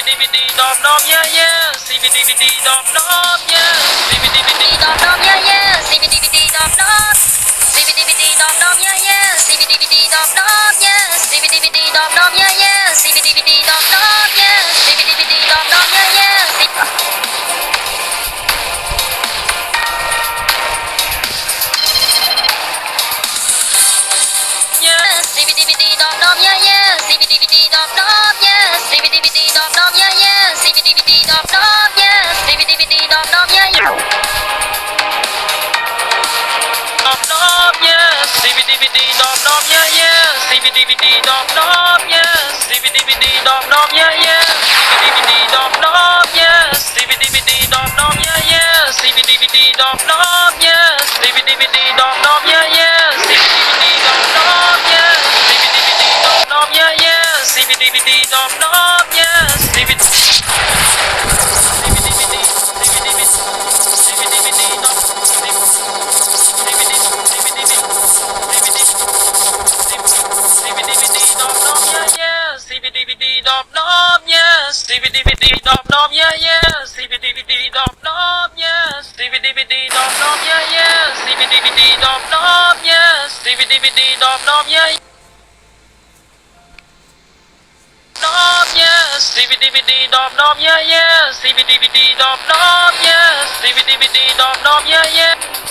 บิดีบิดีดอมดอมเย่เย่ซีบิดีบิดีดอมดอมเย่ซีบิดี yeah yeah dom dom yeah CBDBD dom dom yeah yeah CBDBD dom dom yeah CBDBD dom dom yeah yeah CBDBD dom dom yeah CBDBD dom dom yeah yeah CBDBD dom dom yeah CBDBD dom dom yeah yeah CBDBD dom dom yeah CBDBD dom dom yeah yeah CBDBD dom dom yeah CBD CBDBD CBDBD CBDBD dom CBDBD CBDBD dom dom yeah yeah CBDBD dom dom yeah CBDBD dom dom yeah yeah CBDBD dom dom yeah CBDBD dom dom yeah yeah CBDBD dom dom yeah CBDBD dom dom yeah dom yeah CBDBD dom dom yeah yeah CBDBD dom dom yeah CBDBD dom dom yeah yeah